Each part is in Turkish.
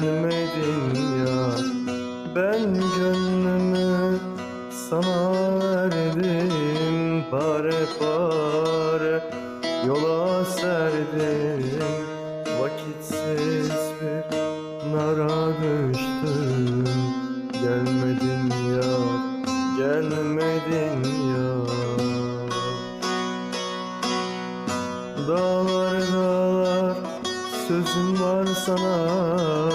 gelmedim ya. Ben gönlümü sana verdim. Pare pare yola serdim. Vakitsiz bir nara düştüm. Gelmedin ya, gelmedin ya. Dağlar dağlar sözüm var sana.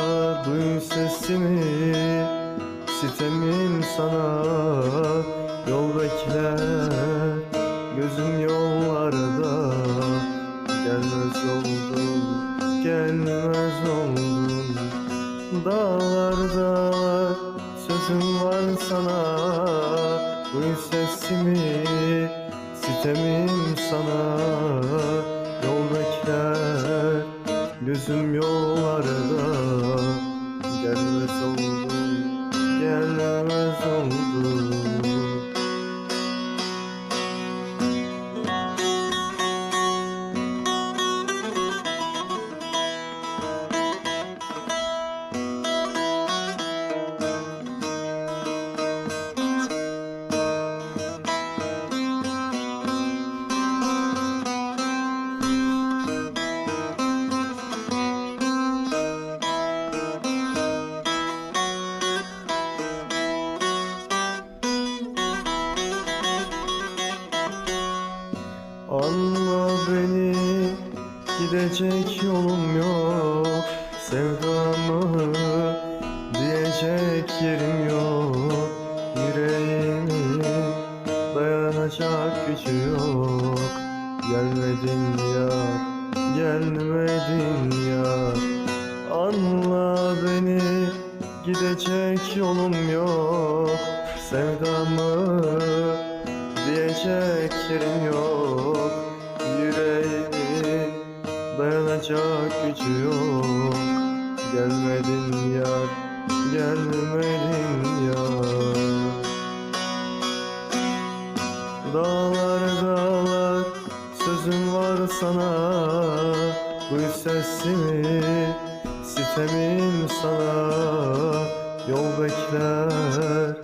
Sesimi sitemim sana Yol bekler. Gözüm yollarda Gelmez oldun gelmez oldun Dağlar dağlar sözüm var sana. Duy sesimi sitemim sana Yol bekler. Gözüm yollarda gelmez gidecek yolum yok Sevdamı diyecek yerim yok. Yüreğimin dayanacak gücü yok. Gelmedin ya, gelmedin ya. Anla beni gidecek yolum yok. Sevdamı diyecek yerim yok dayanacak gücü yok. Gelmedin yar, gelmedin yar. Dağlar dağlar sözüm var sana. Duy sesimi sitemim sana? Yol bekler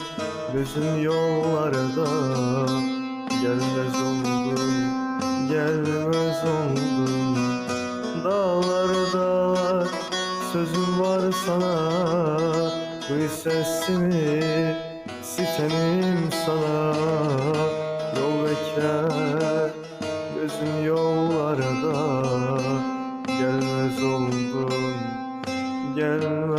gözüm yollarda. Gelmez oldun gelmez oldun Dağlar dağlar sözüm var sana. Duy sesimi sitemim sana? Yol bekler gözüm yollarda. Gelmez oldun gelmez